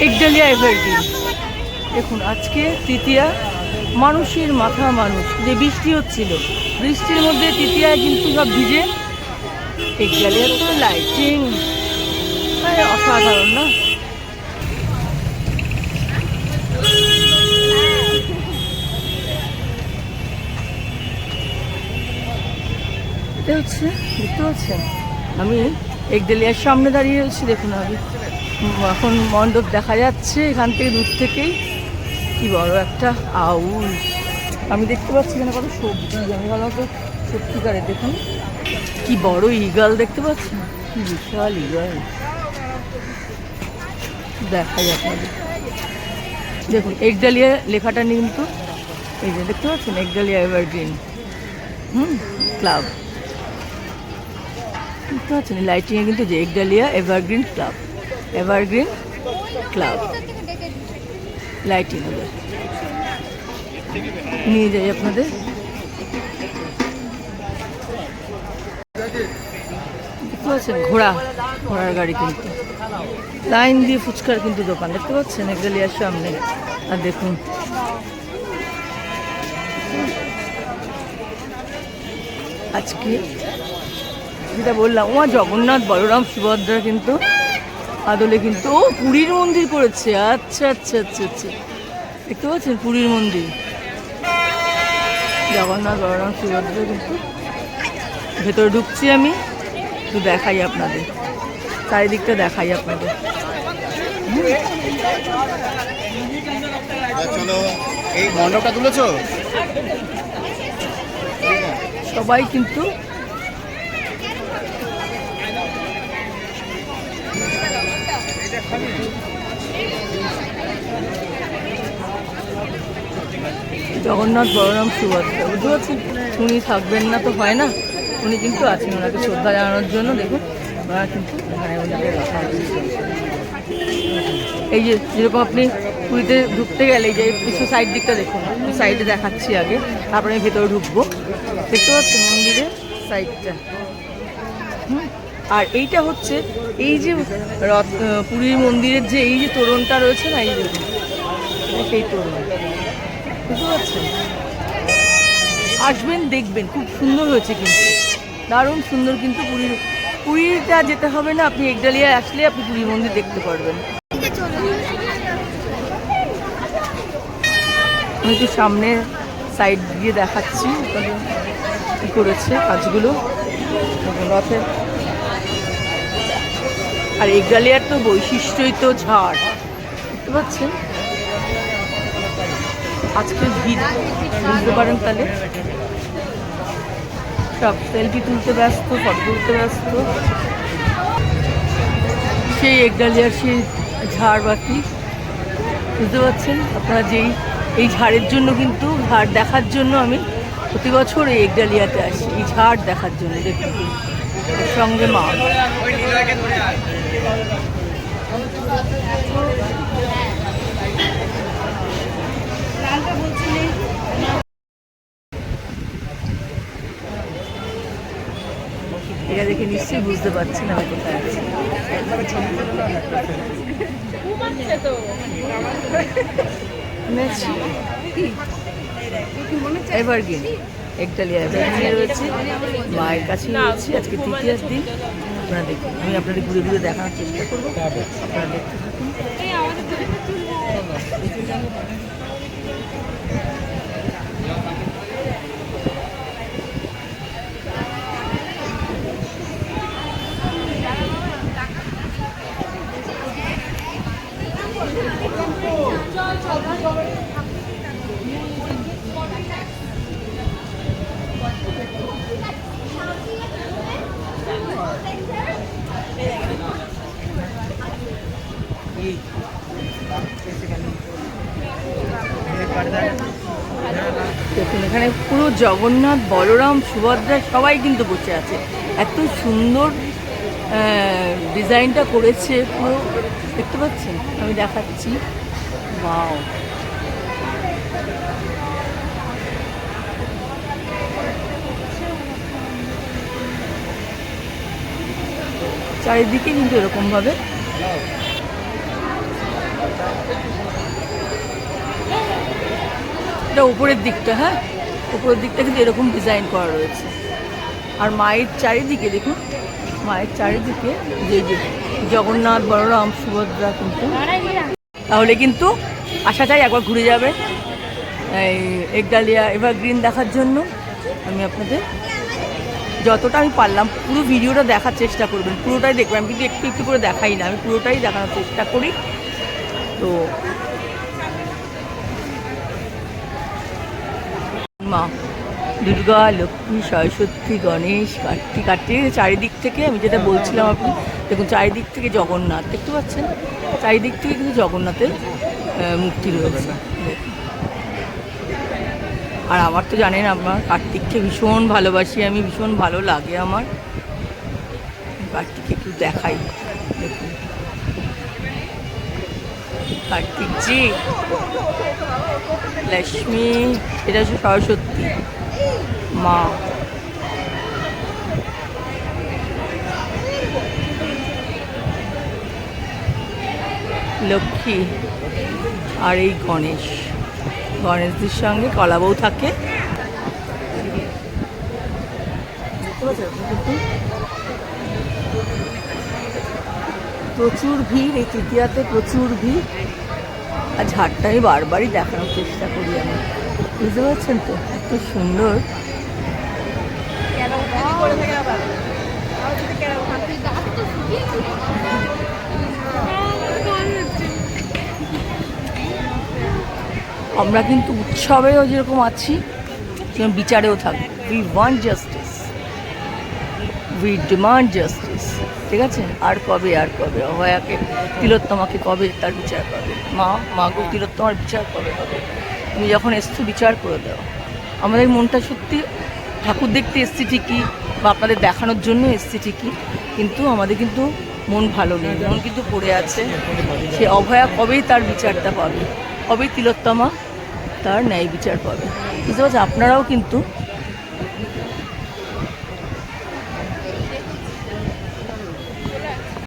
Ekdalia evergreen দেখুন আজকে তৃতীয়া মানুষের মাথা মানুষ। যে বৃষ্টি হচ্ছিল বৃষ্টির মধ্যে তৃতীয়ায় কিন্তু সব ভিজে। একডালিয়া তো লাইটিং অসাধারণ না? হচ্ছে দেখতে পাচ্ছেন? আমি একডেলিয়ার সামনে দাঁড়িয়ে রয়েছি দেখুন উম, এখন মণ্ডপ দেখা যাচ্ছে, এখান থেকে দূর থেকেই। কি বড় একটা আউল। আমি দেখতে পাচ্ছি এখানে কত সবজি, আমি ভালো তো সত্যিকারের দেখুন। কি বড় ইগাল দেখতে পাচ্ছেন কি বিশাল ইগাল দেখাই আপনাদের দেখুন একডালিয়া লেখাটা কিন্তু এই যে দেখতে পাচ্ছেন একডালিয়া এভারগ্রিন হুম ক্লাব দেখতে পাচ্ছেন লাইটিংয়ে কিন্তু যে Ekdalia evergreen club evergreen club lighting হবে। নিয়ে যাই আপনাদের। দেখতে ঘোড়া, ঘোড়ার গাড়ি কিন্তু। লাইন দিয়ে ফুচকার কিন্তু দোকান। দেখতে পাচ্ছেন একডালিয়ার সামনে। আর দেখুন। আজকে যেটা বললাম ও জগন্নাথ, বলরাম, সুভদ্রা কিন্তু আদলে কিন্তু ও পুরীর মন্দির করেছে আচ্ছা আচ্ছা আচ্ছা আচ্ছা। দেখতে পাচ্ছেন পুরীর মন্দির? জগন্নাথ বলরাম সুভদ্রা কিন্তু ভেতরে ঢুকছি আমি। একটু দেখাই আপনাদের। চারিদিকটা দেখাই আপনাদের। এই মণ্ডপটা তুলেছো? সবাই কিন্তু জগন্নাথ বলরাম সুভদ্রা বুঝতে পারছেন উনি থাকবেন না তো হয় না। উনি কিন্তু আছেন ওনাকে শ্রদ্ধা জানানোর জন্য, দেখুন। ওনারা কিন্তু এখানে ওনাকে রাখা এই যে, যেরকম আপনি পুরীতে ঢুকতে গেলে যে কিছু সাইড দিকটা দেখুন। সাইডে দেখাচ্ছি আগে, তারপরে আমি ভেতরে ঢুকবো। দেখতে পাচ্ছেন মন্দিরের সাইডটা হুম? আর এইটা হচ্ছে এই যে রথ পুরীর মন্দিরের যে এই যে তোরণটা রয়েছে না, এই যে সেই তোরণ। বুঝতে পারছেন? আসবেন, দেখবেন, খুব সুন্দর হয়েছে কিন্তু। দারুণ সুন্দর কিন্তু পুরীর, পুরীটা যেতে হবে না, আপনি একডালিয়ায় আসলে আপনি পুরীর মন্দির দেখতে পারবেন। আমি একটু সামনে সাইড দিয়ে দেখাচ্ছি কী করেছে কাজগুলো। রথের আর এগালিয়ার তো বৈশিষ্ট্যই তো ঝাড়। বুঝতে পাচ্ছেন আজকে ভিড় বুঝতে পারেন তাহলে? সব সেলফি তুলতে ব্যস্ত ফটো তুলতে ব্যস্ত। সেই একডালিয়ার সেই ঝাড় বাতি বুঝতে পারছেন? আপনারা যেই এই ঝাড়ের জন্য কিন্তু ঝাড় দেখার জন্য আমি প্রতি বছর এই একডালিয়াতে আসি এই ঝাড় দেখার জন্য দেখুন। এর সঙ্গে মা। এটা দেখে নিশ্চয়ই বুঝতে পারছেন আমি কোথায় আছি। আমি আছি এভারগ্রিন একডালিয়া এভারগ্রিনে রয়েছে। মায়ের কাছে রয়েছে। আজকে তৃতীয় দিন। আপনারা দেখুন। আমি আপনাদের ঘুরে ঘুরে দেখানোর চেষ্টা করব। আপনারা দেখতে থাকুন। দেখুন, এখানে পুরো জগন্নাথ, বলরাম, সুভদ্রা সবাই কিন্তু বসে আছে। এত সুন্দর ডিজাইনটা করেছে পুরো। দেখতে পাচ্ছেন? আমি দেখাচ্ছি। বাও চারিদিকে কিন্তু এরকমভাবে এটা উপরের দিকটা হ্যাঁ? উপরের দিকটা কিন্তু এরকম ডিজাইন করা রয়েছে। আর মায়ের চারিদিকে দেখুন, মায়ের চারিদিকে যে যে জগন্নাথ, বলরাম, সুভদ্রা কিন্তু। তাহলে কিন্তু আশা চাই একবার ঘুরে যাবে। এই একডালিয়া এভারগ্রিন দেখার জন্য আমি আপনাদের যতটা আমি পারলাম পুরো ভিডিওটা দেখার চেষ্টা করবেন। পুরোটাই দেখবেন। আমি কিন্তু একটু একটু করে দেখাই না, আমি পুরোটাই দেখানোর চেষ্টা করি। তো মা। দুর্গা, লক্ষ্মী, সরস্বতী, গণেশ, কার্তিক। কার্তিক চারিদিক থেকে আমি যেটা বলছিলাম আপনি, দেখুন চারিদিক থেকে জগন্নাথ। দেখতে পাচ্ছেন? চারিদিক থেকে কিন্তু জগন্নাথের মূর্তি রয়েছে। আর আমার তো জানেন আমার কার্তিককে ভীষণ ভালোবাসি আমি, ভীষণ ভালো লাগে আমার। কার্তিককে একটু দেখাই। দেখুন। কার্তিক জি। লক্ষ্মী, এটা হচ্ছে সরস্বতী। মা। লক্ষ্মী আর এই গণেশ। গণেশদের সঙ্গে কলাবউ থাকে। প্রচুর ভিড় এই তৃতীয়াতে প্রচুর ভিড়। আর আমি বারবারই দেখানোর চেষ্টা করি আমি। বুঝতে পারছেন তো? এত সুন্দর। আমরা কিন্তু উৎসবেও যেরকম আছি বিচারেও থাকব। We want justice we demand justice ঠিক আছে? আর কবে আর কবে? অভয়াকে, তিলোত্তমাকে কবে তার বিচার পাবে? মা মা গো, তিলোত্তমার বিচার কবে হবে? তুমি যখন এসছো, বিচার করে দাও। আমাদের মনটা সত্যি ঠাকুর দেখতে এসছি ঠিকই, বা আপনাদের দেখানোর জন্য এসছি ঠিকই, কিন্তু আমাদের কিন্তু মন ভালো নেই, মন কিন্তু পড়ে আছে। সে অভয়া কবেই তার বিচারটা পাবে? কবেই তিলোত্তমা তার ন্যায় বিচার পাবে? বুঝতে পারছি আপনারাও কিন্তু